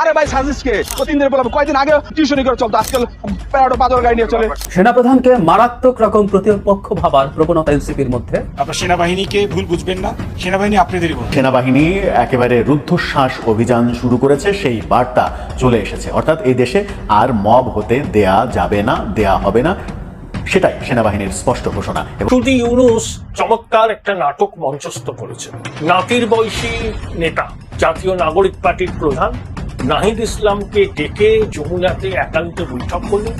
আরে ভাই সাজিস কে? ও তিন দিন বললাম কয়দিন আগে টিউশনি করে চলতো। আজকাল প্যারাডো বাজার গাড়ি নিয়ে চলে। সেনাপ্রধানকে মারাত্মক রকম প্রতিপক্ষ ভাবার প্রবণতা এনসিপির মধ্যে। আপনার সেনাবাহিনীকে ভুল বুঝবেন না। সেনাবাহিনী আপনাদেরই সেনাবাহিনী একেবারে রুদ্ধশ্বাস অভিযান শুরু করেছে সেই বার্তা চলে এসেছে। অর্থাৎ এই দেশে আর মব হতে দেয়া যাবে না দেয়া হবে না সেটাই সেনাবাহিনীর স্পষ্ট ঘোষণা। এবং ইউনুস চমৎকার একটা নাটক মঞ্চস্থ করেছে নাতির বয়সী নেতা জাতীয় নাগরিক পার্টির প্রধান নাহিদ ইসলামকে ডেকে যমুনাতে একান্তে বৈঠক করলেন।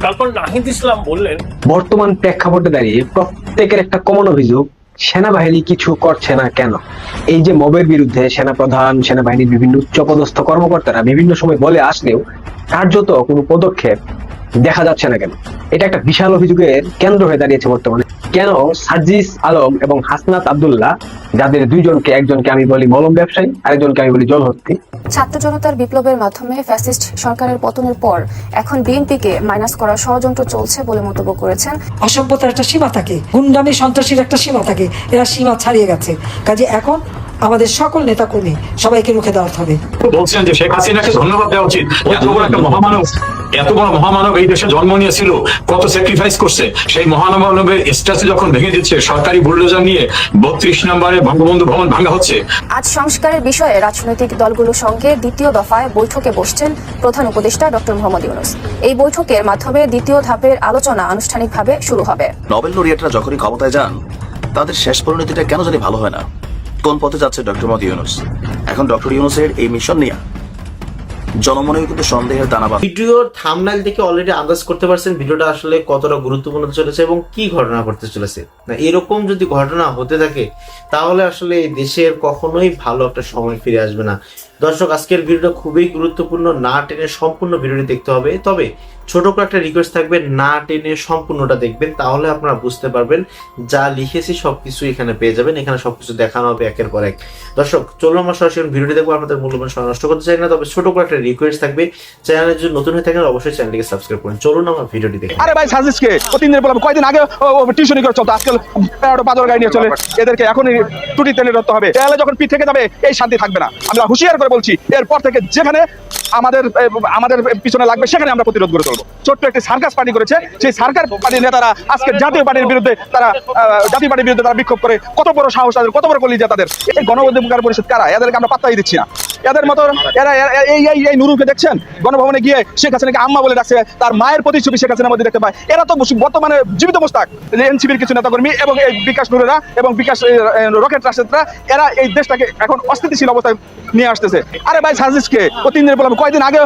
তারপর নাহিদ ইসলাম বললেন, বর্তমান প্রেক্ষাপটে দাঁড়িয়ে প্রত্যেকের একটা কমন অভিযোগ, সেনাবাহিনী কিছু করছে না কেন? এই যে মবের বিরুদ্ধে সেনাপ্রধান, সেনাবাহিনীর বিভিন্ন উচ্চপদস্থ কর্মকর্তারা বিভিন্ন সময় বলে আসলেও কার্যত কোনো পদক্ষেপ দেখা যাচ্ছে না কেন? এটা একটা বিশাল অভিযোগের কেন্দ্র হয়ে দাঁড়িয়েছে বর্তমানে। কেন সার্জিস আলম এবং হাসনাত আব্দুল্লাহ যাদের দুইজনকে একজনকে আমি বলি মলম ব্যবসায়ী আরেকজনকে আমি বলি জলহস্তি। ছাত্র জনতার বিপ্লবের মাধ্যমে ফ্যাসিস্ট সরকারের পতনের পর এখন বিএনপিকে মাইনাস করার ষড়যন্ত্র চলছে বলে মন্তব্য করেছেন। অসভ্যতার একটা সীমা থাকে গুন্ডামি সন্ত্রাসীর একটা সীমা থাকে এরা সীমা ছাড়িয়ে গেছে। কাজে এখন আমাদের সকল নেতাকর্মী সবাইকে রুখে দেওয়াতে হবে। বলছেন যে শেখ হাসিনাকে ধন্যবাদ দেওয়া উচিত। এত বড় একটা মহামানব এত বড় মহামানব এই দেশে জন্ম নিয়েছিল কত স্যাক্রিফাইস করছে। সেই মহামানবের স্ট্যাচু যখন ভেঙে দিচ্ছে সরকারি বুলডোজার নিয়ে বত্রিশ নম্বরে বঙ্গবন্ধু ভবন ভাঙা হচ্ছে। আজ সংস্কারের বিষয়ে রাজনৈতিক দলগুলোর সঙ্গে দ্বিতীয় দফায় বৈঠকে বসছেন প্রধান উপদেষ্টা ডক্টর মোহাম্মদ ইউনুস। এই বৈঠকের মাধ্যমে দ্বিতীয় ধাপের আলোচনা আনুষ্ঠানিকভাবে শুরু হবে। নোবেল লরিয়েটরা যখনই ক্ষমতায় যান তাদের শেষ পরিণতিটা কেন জানি ভালো হয় না। কোন পথে যাচ্ছে ডক্টর মোহাম্মদ ইউনুস? এখন ডক্টর ইউনুসের এই মিশন নিয়ে জনমনেও কিন্তু সন্দেহের দানা। ভিডিওর থামনাইল থেকে অলরেডি আন্দাজ করতে পারছেন ভিডিওটা আসলে কতটা গুরুত্বপূর্ণ চলেছে এবং কি ঘটনা ঘটতে চলেছে। না, এরকম যদি ঘটনা হতে থাকে, তাহলে আসলে দেশের কখনোই ভালো একটা সময় ফিরে আসবে না। দর্শক, আজকের ভিডিওটা খুবই গুরুত্বপূর্ণ। না টেনে সম্পূর্ণ ভিডিওটি দেখতে হবে। তবে ছোট করে একটা রিকোয়েস্ট থাকবে, না টেনে সম্পূর্ণটা দেখবেন। তাহলে আপনারা বুঝতে পারবেন যা লিখেছি সবকিছু এখানে পেয়ে যাবেন। এখানে সবকিছু দেখানো হবে একের পর এক। দর্শক, চলুন আমরা সরাসরি ভিডিওটি দেখব। আপনাদের মূল্যবান সময় নষ্ট করতে চাই না, তবে ছোট করে একটা রিকোয়েস্ট থাকবে। চ্যানেলে যদি নতুন হয়ে থাকেন, অবশ্যই চ্যানেলটিকে সাবস্ক্রাইব করুন। চলুন আমরা ভিডিওটি দেখি আরে ভাই, সাজিস কে? ও তিন দিন বললাম? কয়দিন আগে টিউশনি করে চলতো। আজকাল বাজার গাড়ি নিয়ে চলে। এদেরকে এখনই টুটি তেলে ধরতে হবে। তাহলে যখন পিঠ থেকে যাবে, এই শান্তি থাকবে না। আমরা হুঁশিয়ার করে বলছি, এরপর থেকে যেখানে আমাদের আমাদের পিছনে লাগবে, সেখানে আমরা প্রতিরোধ করে চলবো ছোট্ট একটি সার্কাস পার্টি করেছে, সেই সার্কার পার্টির নেতারা আজকে জাতীয় পার্টির বিরুদ্ধে তারা জাতীয় পার্টির বিরুদ্ধে তারা বিক্ষোভ করে। কত বড় সাহস তাদের, কত বড় কলিজা তাদের। এই গণঅধিকার পরিষদ কারা? এদেরকে আমরা পাত্তাই দিচ্ছি না। এদের মতো এরা এই এই এই নুরুকে দেখছেন? গণভবনে গিয়ে শেখ হাসিনাকে আম্মা বলে ডাকছে, তার মায়ের প্রতিচ্ছবি শেখ হাসিনার মধ্যে দেখতে পায়। এরা তো বর্তমানে জীবিত মোস্তাক এনসিপির কিছু নেতাকর্মী এবং এই বিকাশ নুরেরা এবং বিকাশ রকেট রাশেদরা, এরা এই দেশটাকে এখন অস্থিতিশীল অবস্থায় নিয়ে আসতেছে। আরে ভাই, সাজিসকে ও তিন দিন বললাম কয়দিন আগে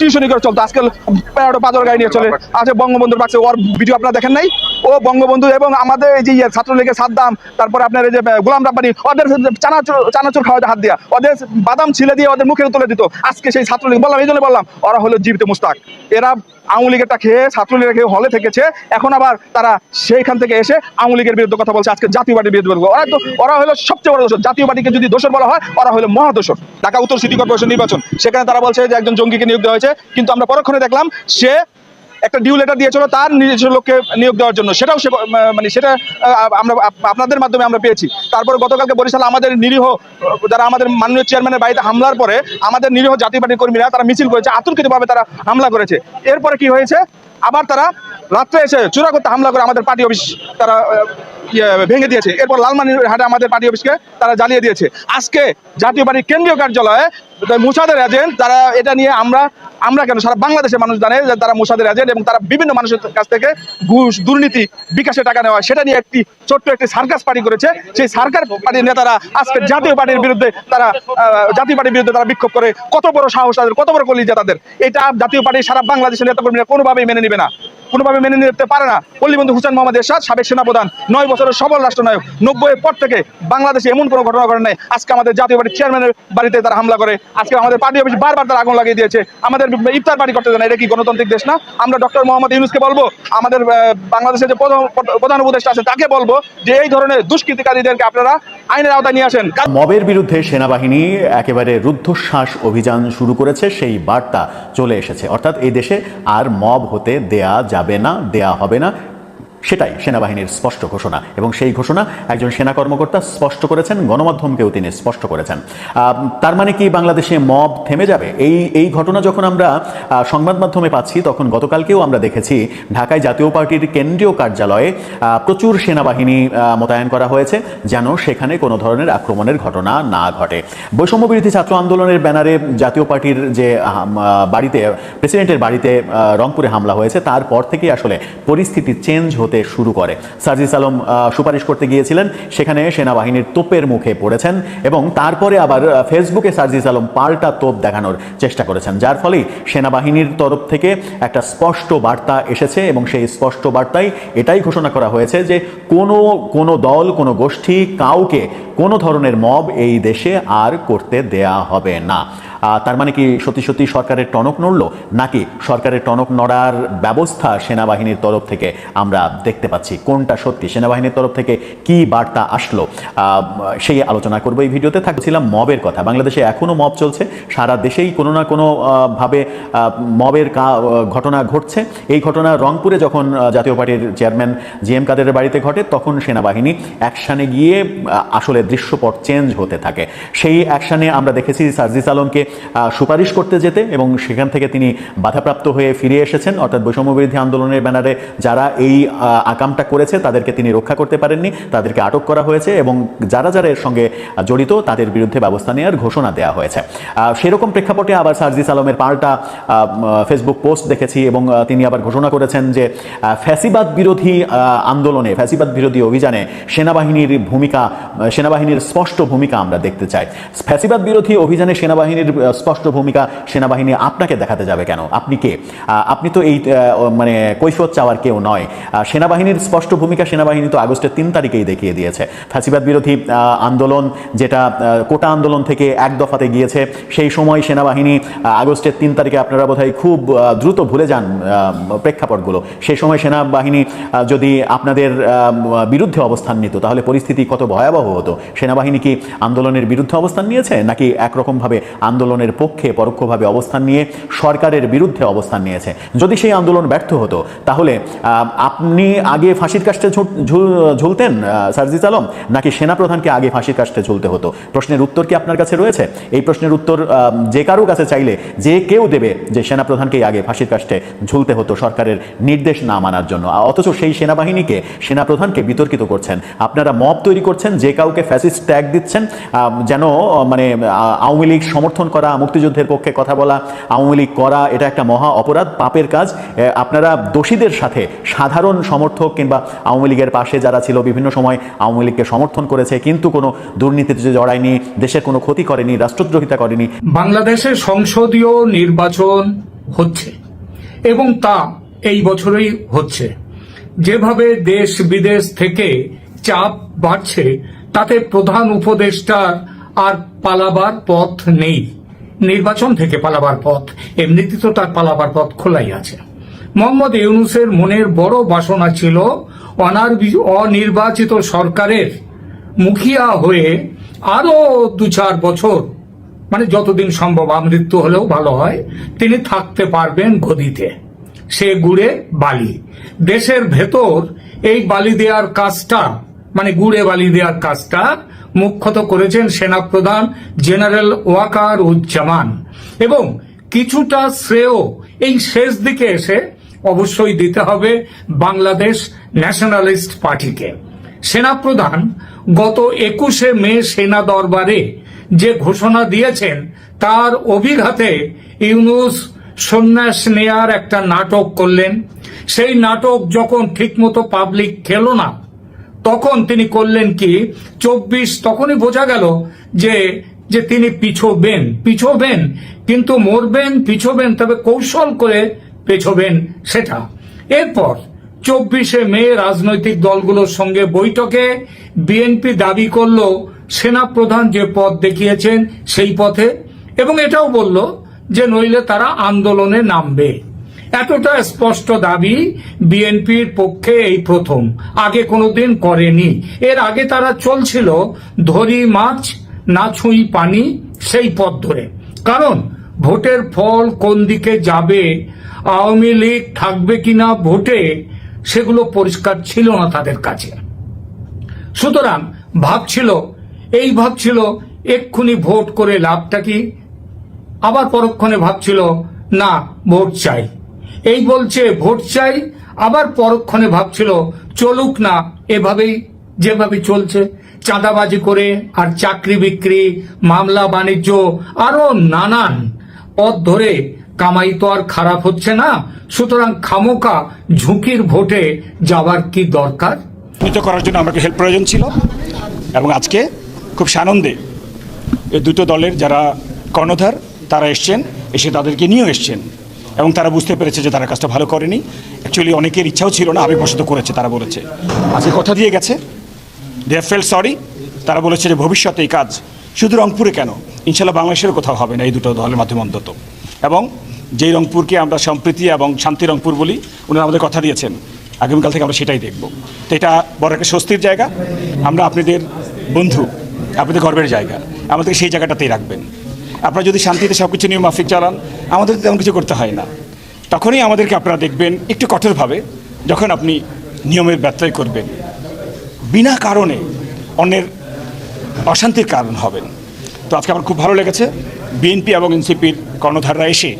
টিউশনি করে চলতো, আজকাল প্যারাডো বাজার গাড়ি নিয়ে চলে। আছে বঙ্গবন্ধুর পাশে ওর ভিডিও আপনারা দেখেন নাই? ও বঙ্গবন্ধু এবং আমাদের এই যে ইয়ে ছাত্রলীগের সাদ্দাম, তারপরে আপনার এই যে গোলাম রাব্বানি, ওদের চানাচুর চানাচুর খাওয়াতে হাত দিয়া, ওদের বাদাম ছিলে দিয়ে ওদের মুখে তুলে দিত। আজকে সেই ছাত্রলীগ বললাম, এই জন্য বললাম, ওরা হলো জীবিত মুস্তাক। এরা আওয়ামী লীগেরটা খেয়ে ছাত্রলীগের খেয়ে হলে থেকেছে, এখন আবার তারা সেইখান থেকে এসে আওয়ামী লীগের বিরুদ্ধে কথা বলছে, আজকে জাতীয় পার্টির বিরুদ্ধে বলব। ওরা তো, ওরা হলো সবচেয়ে বড় দোষর। জাতীয় পার্টিকে যদি দোষর বলা হয়, ওরা হলো মহাদোষর ঢাকা উত্তর সিটি কর্পোরেশন নির্বাচন, সেখানে তারা বলছে যে একজন জঙ্গিকে নিয়োগ দেওয়া হয়েছে, কিন্তু আমরা পরক্ষণে দেখলাম, সে একটা ডিউ লেটার দিয়েছিল, তার নিজস্ব লোককে নিয়োগ দেওয়ার জন্য। সেটাও সে মানে সেটা আমরা, আপনাদের মাধ্যমে আমরা পেয়েছি। তারপর গতকালকে বরিশাল আমাদের নিরীহ, যারা আমাদের মাননীয় চেয়ারম্যানের বাড়িতে হামলার পরে আমাদের নিরীহ জাতীয় পার্টির কর্মীরা তারা মিছিল করেছে, আতঙ্কিতভাবে তারা হামলা করেছে। এরপরে কি হয়েছে? আবার তারা রাত্রে এসে চূড়া করতে হামলা করে আমাদের পার্টি অফিস তারা ইয়ে, ভেঙে দিয়েছে। এরপর লালমানিরহাটে আমাদের পার্টি অফিসকে তারা জ্বালিয়ে দিয়েছে। আজকে জাতীয় পার্টির কেন্দ্রীয় কার্যালয়ে মুসাদের এজেন্ট তারা এটা নিয়ে আমরা আমরা কেন সারা বাংলাদেশের মানুষ জানে যে তারা মুসাদের এজেন্ট এবং তারা বিভিন্ন মানুষের কাছ থেকে ঘুষ দুর্নীতি বিকাশে টাকা নেওয়া সেটা নিয়ে একটি ছোট্ট একটি সার্কাস পার্টি করেছে। সেই সার্কার পার্টির নেতারা আজকে জাতীয় পার্টির বিরুদ্ধে তারা জাতীয় পার্টির বিরুদ্ধে তারা বিক্ষোভ করে। কত বড় সাহস তাদের কত বড় কলিজা তাদের। এটা জাতীয় পার্টি সারা বাংলাদেশের নেতাকর্মীরা কোনোভাবেই মেনে নিবে না। কোনোভাবে মেনে নিতে পারে না। পল্লীবন্ধু হুসেন মোহাম্মদ এরশাদ, সাবেক সেনাপ্রধান, নয় বছরের সবল রাষ্ট্রনায়ক নব্বই পর থেকে বাংলাদেশে এমন কোনো ঘটনা ঘটে নাই। আজকে আমাদের জাতীয় পার্টির চেয়ারম্যানের বাড়িতে তারা হামলা করে। আজকে আমাদের পার্টি অফিস বারবার তারা আগুন লাগিয়ে দিয়েছে। আমাদের ইফতার পার্টি করতে দেয় এটা কি গণতান্ত্রিক দেশ না? আমরা ডক্টর মোহাম্মদ ইউনুসকে বলব, আমাদের বাংলাদেশের যে প্রধান উপদেষ্টা আছে তাকে বলব যে এই ধরনের দুষ্কৃতিকারীদেরকে আপনারা আইনের আওতায় নিয়ে আসেন। মবের বিরুদ্ধে সেনাবাহিনী একেবারে রুদ্ধশ্বাস অভিযান শুরু করেছে, সেই বার্তা চলে এসেছে। অর্থাৎ এই দেশে আর মব হতে দেয়া যাবে না দেয়া হবে না। সেটাই সেনাবাহিনীর স্পষ্ট ঘোষণা। এবং সেই ঘোষণা একজন সেনা কর্মকর্তা স্পষ্ট করেছেন, গণমাধ্যমকেও তিনি স্পষ্ট করেছেন। তার মানে কি বাংলাদেশে মব থেমে যাবে? এই এই ঘটনা যখন আমরা সংবাদ মাধ্যমে পাচ্ছি, তখন গতকালকেও আমরা দেখেছি, ঢাকায় জাতীয় পার্টির কেন্দ্রীয় কার্যালয়ে প্রচুর সেনাবাহিনী মোতায়েন করা হয়েছে, যেন সেখানে কোনো ধরনের আক্রমণের ঘটনা না ঘটে। বৈষম্য বিরোধী ছাত্র আন্দোলনের ব্যানারে জাতীয় পার্টির যে বাড়িতে, প্রেসিডেন্টের বাড়িতে রংপুরে হামলা হয়েছে, তারপর থেকেই আসলে পরিস্থিতি চেঞ্জ হতে শুরু করে। সার্জিস আলম সুপারিশ করতে গিয়েছিলেন। সেখানে সেনাবাহিনীর তোপের মুখে পড়েছেন এবং তারপরে আবার ফেসবুকে সার্জিস আলম পাল্টা তোপ দেখানোর চেষ্টা করেছেন। যার ফলে সেনাবাহিনীর তরফ থেকে একটা স্পষ্ট বার্তা এসেছে এবং সেই স্পষ্ট বার্তায় এটাই ঘোষণা করা হয়েছে যে কোনো কোনো দল, কোনো গোষ্ঠী কাউকে কোনো ধরনের মব এই দেশে আর করতে দেয়া হবে না। তার মানে কি সত্যি সত্যি সরকারের টনক নড়ল? নাকি সরকারের টনক নড়ার ব্যবস্থা সেনাবাহিনীর তরফ থেকে আমরা দেখতে পাচ্ছি? কোনটা সত্যি? সেনাবাহিনীর তরফ থেকে কি বার্তা আসলো? সেই আলোচনা করব এই ভিডিওতে। থাকছিলাম মবের কথা। বাংলাদেশে এখনও মব চলছে। সারা দেশেই কোনো না কোনো ভাবে মবের ঘটনা ঘটছে। এই ঘটনা রংপুরে যখন জাতীয় পার্টির চেয়ারম্যান জি এম কাদেরের বাড়িতে ঘটে, তখন সেনাবাহিনী অ্যাকশানে গিয়ে আসলে দৃশ্যপট চেঞ্জ হতে থাকে। সেই অ্যাকশানে আমরা দেখেছি সার্জিস আলমকে সুপারিশ করতে যেতে এবং সেখান থেকে তিনি বাধাপ্রাপ্ত হয়ে ফিরে এসেছেন। অর্থাৎ বৈষম্য বিরোধী আন্দোলনের ব্যানারে যারা এই আকামটা করেছে, তাদেরকে তিনি রক্ষা করতে পারেননি, তাদেরকে আটক করা হয়েছে এবং যারা যারা এর সঙ্গে জড়িত, তাদের বিরুদ্ধে ব্যবস্থা নেওয়ার ঘোষণা দেওয়া হয়েছে। সেরকম প্রেক্ষাপটে আবার সার্জিস আলমের পাল্টা ফেসবুক পোস্ট দেখেছি এবং তিনি আবার ঘোষণা করেছেন যে ফ্যাসিবাদ বিরোধী আন্দোলনে, ফ্যাসিবাদ বিরোধী অভিযানে সেনাবাহিনীর ভূমিকা সেনাবাহিনীর স্পষ্ট ভূমিকা আমরা দেখতে চাই। ফ্যাসিবাদ বিরোধী অভিযানে সেনাবাহিনীর স্পষ্ট ভূমিকা সেনাবাহিনী আপনাকে দেখাতে যাবে কেন? আপনি কে? আপনি তো এই মানে কৈফত চাওয়ার কেউ নয়। সেনাবাহিনীর স্পষ্ট ভূমিকা সেনাবাহিনী তো আগস্টের তিন তারিখেই দেখিয়ে দিয়েছে। ফ্যাসিবাদ বিরোধী আন্দোলন যেটা কোটা আন্দোলন থেকে এক দফাতে গিয়েছে, সেই সময় সেনাবাহিনী আগস্টের তিন তারিখে আপনারা বোধহয় খুব দ্রুত ভুলে যান প্রেক্ষাপটগুলো। সেই সময় সেনাবাহিনী যদি আপনাদের বিরুদ্ধে অবস্থান নিত, তাহলে পরিস্থিতি কত ভয়াবহ হতো? সেনাবাহিনী কি আন্দোলনের বিরুদ্ধে অবস্থান নিয়েছে, নাকি একরকমভাবে আন্দোলনের পক্ষে পরোক্ষভাবে অবস্থান নিয়ে সরকারের বিরুদ্ধে অবস্থান নিয়েছে। যদি সেই আন্দোলন ব্যর্থ হতো, তাহলে আপনি আগে ফাঁসির ঝু- ঝুলতেন সার্জিস আলম? নাকি সেনাপ্রধানকে আগে ফাঁসির কাষ্টে ঝুলতে হতো? প্রশ্নের উত্তর কি আপনার কাছে রয়েছে? এই প্রশ্নের উত্তর যে কারও কাছে চাইলে যে কেউ দেবে যে সেনাপ্রধানকেই আগে ফাঁসির কাষ্টে ঝুলতে হতো সরকারের নির্দেশ না মানার জন্য। অথচ সেই সেনাবাহিনীকে, সেনাপ্রধানকে বিতর্কিত করছেন। আপনারা মব তৈরি করছেন, যে কাউকে ফ্যাসিস্ট ট্যাগ দিচ্ছেন যেন মানে আওয়ামী লীগ সমর্থন করা মুক্তিযুদ্ধের পক্ষে কথা বলা, আওয়ামী লীগ করা, এটা একটা মহা অপরাধ, পাপের কাজ। আপনারা দোষীদের সাথে সাধারণ সমর্থক কিংবা আওয়ামী লীগের পাশে যারা ছিল, বিভিন্ন সময় আওয়ামী লীগকে সমর্থন করেছে, কিন্তু কোনো দুর্নীতিতে জড়ায়নি দেশের কোনো ক্ষতি করেনি, রাষ্ট্রদ্রোহিতা করেনি। বাংলাদেশে সংসদীয় নির্বাচন হচ্ছে এবং তা এই বছরই হচ্ছে। যেভাবে দেশ বিদেশ থেকে চাপ বাড়ছে, তাতে প্রধান উপদেষ্টার আর পালাবার পথ নেই। নির্বাচন থেকে পালাবার পথ, এমনিতে তো তার পালাবার পথ খোলাই আছে। মোহাম্মদ ইউনুসের মনের বড় বাসনা ছিল অনার- অনির্বাচিত সরকারের মুখিয়া হয়ে আরও দু চার বছর মানে যতদিন সম্ভব আমৃত্যু হলেও ভালো হয়, তিনি থাকতে পারবেন গদিতে। সে গুড়ে বালি। দেশের ভেতর এই বালি দেওয়ার কাজটা মানে গুড়ে বালি দেওয়ার কাজটা মুখ্যত করেছেন সেনাপ্রধান জেনারেল ওয়াকার উজ্জামান এবং কিছুটা শ্রেয় এই শেষ দিকে এসে অবশ্যই দিতে হবে বাংলাদেশ ন্যাশনালিস্ট পার্টিকে। সেনাপ্রধান গত একুশে মে সেনা দরবারে যে ঘোষণা দিয়েছেন, তার অভিঘাতে ইউনুস সন্ন্যাস নেয়ার একটা নাটক করলেন। সেই নাটক যখন ঠিকমতো পাবলিক খেলো না তখন তিনি করলেন কি? চব্বিশ তখনই বোঝা গেল যে যে তিনি পিছোবেন পিছোবেন। কিন্তু মরবেন, পিছোবেন, তবে কৌশল করে পেছোবেন সেটা। এরপর চব্বিশে মে রাজনৈতিক দলগুলোর সঙ্গে বৈঠকে বিএনপি দাবি করল সেনাপ্রধান যে পথ দেখিয়েছেন সেই পথে, এবং এটাও বলল যে নইলে তারা আন্দোলনে নামবে। এতটা স্পষ্ট দাবি বিএনপির পক্ষে এই প্রথম। আগে কোনোদিন করেনি। এর আগে তারা চলছিল ধরি মাছ, না ছুঁই পানি, সেই পথ ধরে। কারণ ভোটের ফল কোন দিকে যাবে, আওয়ামী লীগ থাকবে কিনা ভোটে, সেগুলো পরিষ্কার ছিল না তাদের কাছে। সুতরাং ভাবছিল এই ভাবছিল এক্ষুনি ভোট করে লাভটা কি? আবার পরক্ষণে ভাবছিল না, ভোট চাই। এই বলছে, ভোট চাই। আবার পরক্ষণে ভাবছিল, চলুক না, এভাবেই যেভাবে চলছে। চাঁদাবাজি করে আর চাকরি বিক্রি, মামলা, বাণিজ্য, আরও নানান পথ ধরে কামাই তো আর খারাপ হচ্ছে না, সুতরাং খামোকা ঝুঁকির ভোটে যাবার কি দরকার? করার জন্য আমাকে হেল্প প্রয়োজন ছিল এবং আজকে খুব সানন্দে এই দুটো দলের যারা কর্ণধার, তারা এসছেন, এসে তাদেরকে নিয়েও এসছেন। এবং তারা বুঝতে পেরেছে যে তারা কাজটা ভালো করেনি। অ্যাকচুয়ালি অনেকের ইচ্ছাও ছিল না, আবেগবশত করেছে, তারা বলেছে। আজকে কথা দিয়ে গেছে। দে ফেল সরি তারা বলেছে যে ভবিষ্যতে এই কাজ শুধু রংপুরে কেন? ইনশাল্লাহ বাংলাদেশের কোথাও হবে না এই দুটো দলের মাধ্যমে অন্তত। এবং যেই রংপুরকে আমরা সম্প্রীতি এবং শান্তি রংপুর বলি ওনারা আমাদের কথা দিয়েছেন। আগামীকাল থেকে আমরা সেটাই দেখব। তো এটা বড় একটা স্বস্তির জায়গা। আমরা আপনাদের বন্ধু, আপনাদের গর্বের জায়গা। আমাদের সেই জায়গাটাতেই রাখবেন। আপনারা যদি শান্তিতে সব কিছু নিয়ম মাফিক চালান, আমাদের তেমন কিছু করতে হয় না। তখনই আমাদেরকে আপনারা দেখবেন একটু কঠোরভাবে, যখন আপনি নিয়মের ব্যত্যয় করবেন। বিনা কারণে অন্যের অশান্তির কারণ হবেন। তো আজকে আমার খুব ভালো লেগেছে। বিএনপি এবং এনসিপির কর্ণধাররা এসে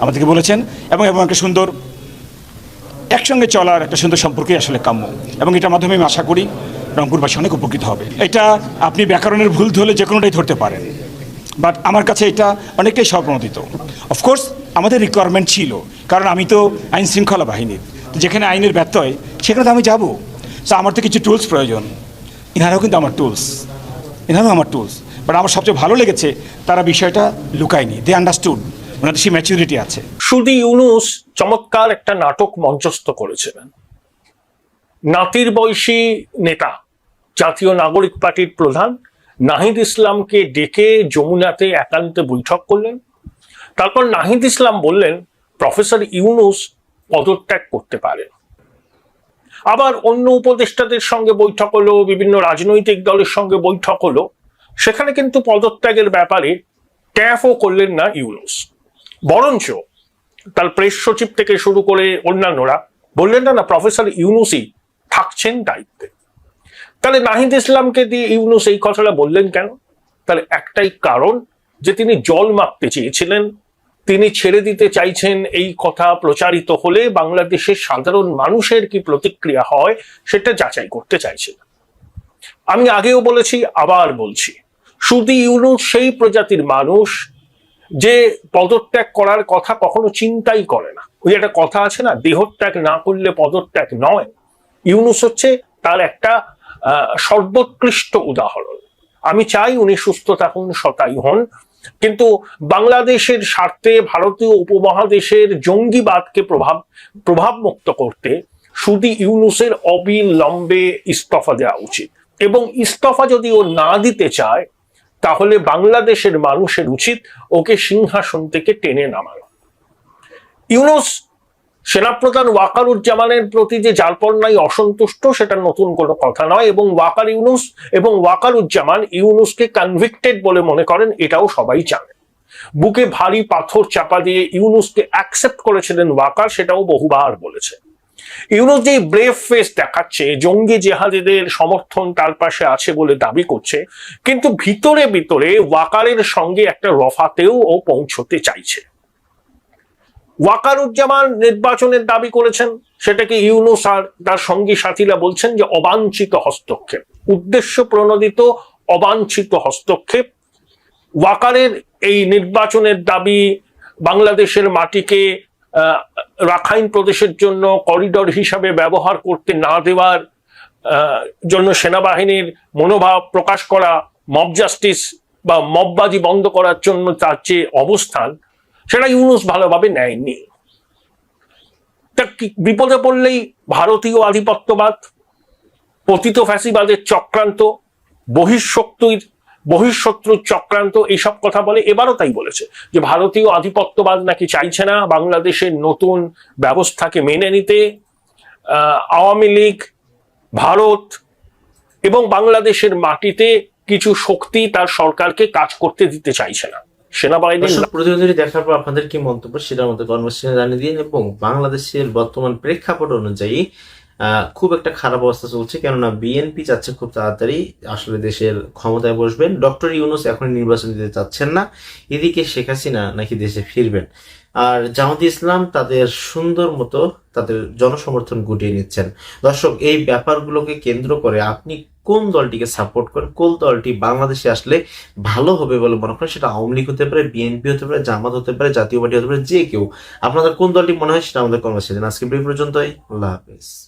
আমাদেরকে বলেছেন, এবং এবং একটা সুন্দর একসঙ্গে চলার একটা সুন্দর সম্পর্কই আসলে কাম্য। এবং এটার মাধ্যমে আমি আশা করি রংপুরবাসী অনেক উপকৃত হবে। এটা আপনি ব্যাকরণের ভুল ধরলে যে কোনোটাই ধরতে পারেন। বাট আমার কাছে এটা অনেকটাই স্বপ্রণোদিত অফকোর্স আমাদের রিকোয়ারমেন্ট ছিল। কারণ আমি তো আইন শৃঙ্খলা বাহিনীর যেখানে আইনের ব্যত্যয় সেখানে তো আমি যাব। তো আমার তো কিছু টুলস প্রয়োজন। ইনারাও কিন্তু আমার টুলস এনারাও আমার টুলস বাট আমার সবচেয়ে ভালো লেগেছে, তারা বিষয়টা লুকায়নি। দে আন্ডারস্টুড ওনাদের সেই ম্যাচুরিটি আছে। সুদি ইউনুস চমৎকার একটা নাটক মঞ্চস্থ করেছিলেন। নাতির বয়সী নেতা, জাতীয় নাগরিক পার্টির প্রধান নাহিদ ইসলামকে ডেকে যমুনাতে একান্তে বৈঠক করলেন। তারপর নাহিদ ইসলাম বললেন, প্রফেসর ইউনুস পদত্যাগ করতে পারেন। আবার অন্য উপদেষ্টাদের সঙ্গে বৈঠক হলো, বিভিন্ন রাজনৈতিক দলের সঙ্গে বৈঠক হলো। সেখানে কিন্তু পদত্যাগের ব্যাপারে ট্যাফও করলেন না ইউনুস। বরঞ্চ তার প্রেস সচিব থেকে শুরু করে অন্যান্যরা বললেন, না না, প্রফেসর ইউনুসই থাকছেন দায়িত্বে। তাহলে নাহিদ ইসলামকে দিয়ে ইউনুস এই কথাটা বললেন কেন? তাহলে একটাই কারণ যে তিনি জল মাপতে চেয়েছিলেন। তিনি ছেড়ে দিতে চাইছেন এই কথা প্রচারিত হলে বাংলাদেশের সাধারণ মানুষের কি প্রতিক্রিয়া হয় সেটা যাচাই করতে চাইছিলেন আমি আগেও বলেছি, আবার বলছি। শুধু ইউনুস সেই প্রজাতির মানুষ যে পদত্যাগ করার কথা কখনো চিন্তাই করে না। ওই একটা কথা আছে না, দেহত্যাগ না করলে পদত্যাগ নয়। ইউনুস হচ্ছে তার একটা সর্বোৎকৃষ্ট উদাহরণ। আমি চাই উনি সুস্থ থাকুন শতায়ু হন। কিন্তু বাংলাদেশের স্বার্থে ভারতীয় উপমহাদেশের জঙ্গিবাদকে প্রভাব প্রভাব মুক্ত করতে শুধু ইউনুসের অবিলম্বে ইস্তফা দেওয়া উচিত। এবং ইস্তফা যদি ও না দিতে চায়, তাহলে বাংলাদেশের মানুষের উচিত ওকে সিংহাসন থেকে টেনে নামানো। ইউনুস সেনাপ্রধান ওয়াকারুজ্জামানের প্রতি যে জালপন্নাই অসন্তুষ্ট, সেটা নতুন কোনো কথা নয় এবং ওয়াকার ইউনুস এবং ওয়াকারুজ্জামান ইউনুসকে কনভিক্টেড বলে মনে করেন, এটাও সবাই জানে। বুকে ভারী পাথর চাপা দিয়ে ইউনুসকে অ্যাকসেপ্ট করেছিলেন ওয়াকার, সেটাও বহুবার বলেছে। ইউনুস যে ব্রেভ ফেস দেখাচ্ছে, জঙ্গি জেহাদিদের সমর্থন তার পাশে আছে বলে দাবি করছে, কিন্তু ভিতরে ভিতরে ওয়াকারের সঙ্গে একটা রফাতেও ও পৌঁছতে চাইছে। ওয়াকারুজ্জামান নির্বাচনের দাবি করেছেন সেটাকে ইউনুস আর তার সঙ্গী সাথীরা বলছেন যে অবাঞ্ছিত হস্তক্ষেপ? উদ্দেশ্য প্রণোদিত অবাঞ্ছিত হস্তক্ষেপ। ওয়াকারের এই নির্বাচনের দাবি বাংলাদেশের মাটিকে রাখাইন প্রদেশের জন্য করিডর হিসাবে ব্যবহার করতে না দেওয়ার জন্য সেনাবাহিনীর মনোভাব প্রকাশ করা, মব জাস্টিস বা মববাজি বন্ধ করার জন্য তার যে অবস্থান সেটা ইউনুস ভালোভাবে নেয়নি। তা বিপদে পড়লেই ভারতীয় আধিপত্যবাদ, পতিত ফ্যাসিবাদের চক্রান্ত, বহিঃশক্তির, বহিঃশত্রুর চক্রান্ত, এইসব কথা বলে, এবারও তাই বলেছে যে ভারতীয় আধিপত্যবাদ নাকি চাইছে না বাংলাদেশের নতুন ব্যবস্থাকে মেনে নিতে। আওয়ামী লীগ, ভারত এবং বাংলাদেশের মাটিতে কিছু শক্তি তার সরকারকে কাজ করতে দিতে চাইছে না। সেনাবাহিনীর প্রতিবেদনটি দেখার পর আপনাদের কি মন্তব্য সেটার মধ্যে কনভার্সেশনে জানিয়ে দিন এবং বাংলাদেশের বর্তমান প্রেক্ষাপট অনুযায়ী খুব একটা খারাপ অবস্থা চলছে কেননা বিএনপি চাচ্ছে খুব তাড়াতাড়ি আসলে দেশের ক্ষমতায় বসবেন। ডক্টর ইউনুস এখন নির্বাচন দিতে চাচ্ছেন না এদিকে শেখ হাসিনা নাকি দেশে ফিরবেন। আর জামাত ইসলাম তাদের সুন্দর মতো তাদের জনসমর্থন গুটিয়ে নিচ্ছেন। দর্শক এই ব্যাপারগুলোকে কেন্দ্র করে আপনি কোন দলটিকে সাপোর্ট করে, কোন দলটি বাংলাদেশে আসলে ভালো হবে বলে মনে করেন সেটা আওয়ামী লীগ হতে পারে বিএনপি হতে পারে, জামাত হতে পারে, জাতীয় পার্টি হতে পারে, যে কেউ। আপনাদের কোন দলটি মনে হয় সেটা আমাদের কর্মসূচি আজকে পর্যন্তই। আল্লাহ হাফিজ।